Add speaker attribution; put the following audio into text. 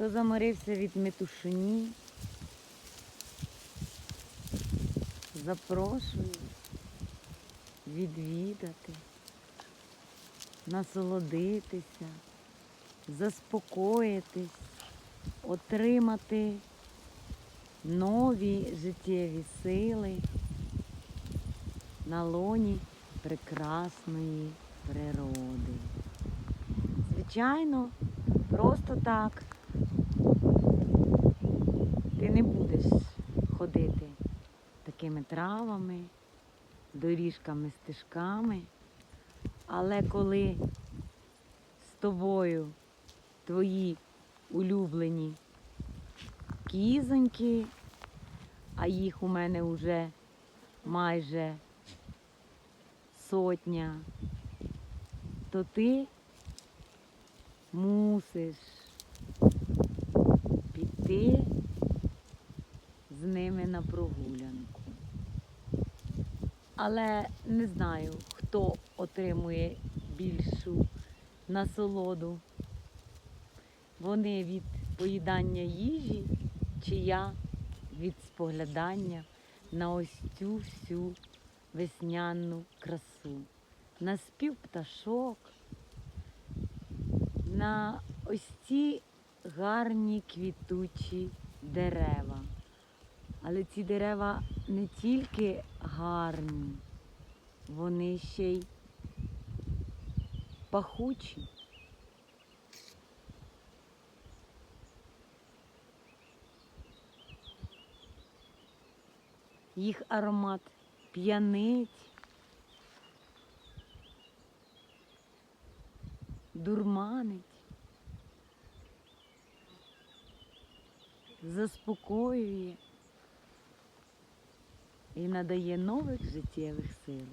Speaker 1: Хто заморився від метушині, запрошую відвідати, насолодитися, заспокоїтись, отримати нові життєві сили на лоні прекрасної природи. Звичайно, просто так ти не будеш ходити такими травами, доріжками, стежками, але коли з тобою твої улюблені кізоньки, а їх у мене вже майже сотня, то ти мусиш піти з ними на прогулянку. Але не знаю, хто отримує більшу насолоду. Вони від поїдання їжі, чи я від споглядання на ось цю всю весняну красу, на спів пташок, на ось ці гарні квітучі дерева. Але ці дерева не тільки гарні, вони ще й пахучі. Їх аромат п'янить, дурманить, заспокоює і надає нових життєвих сил.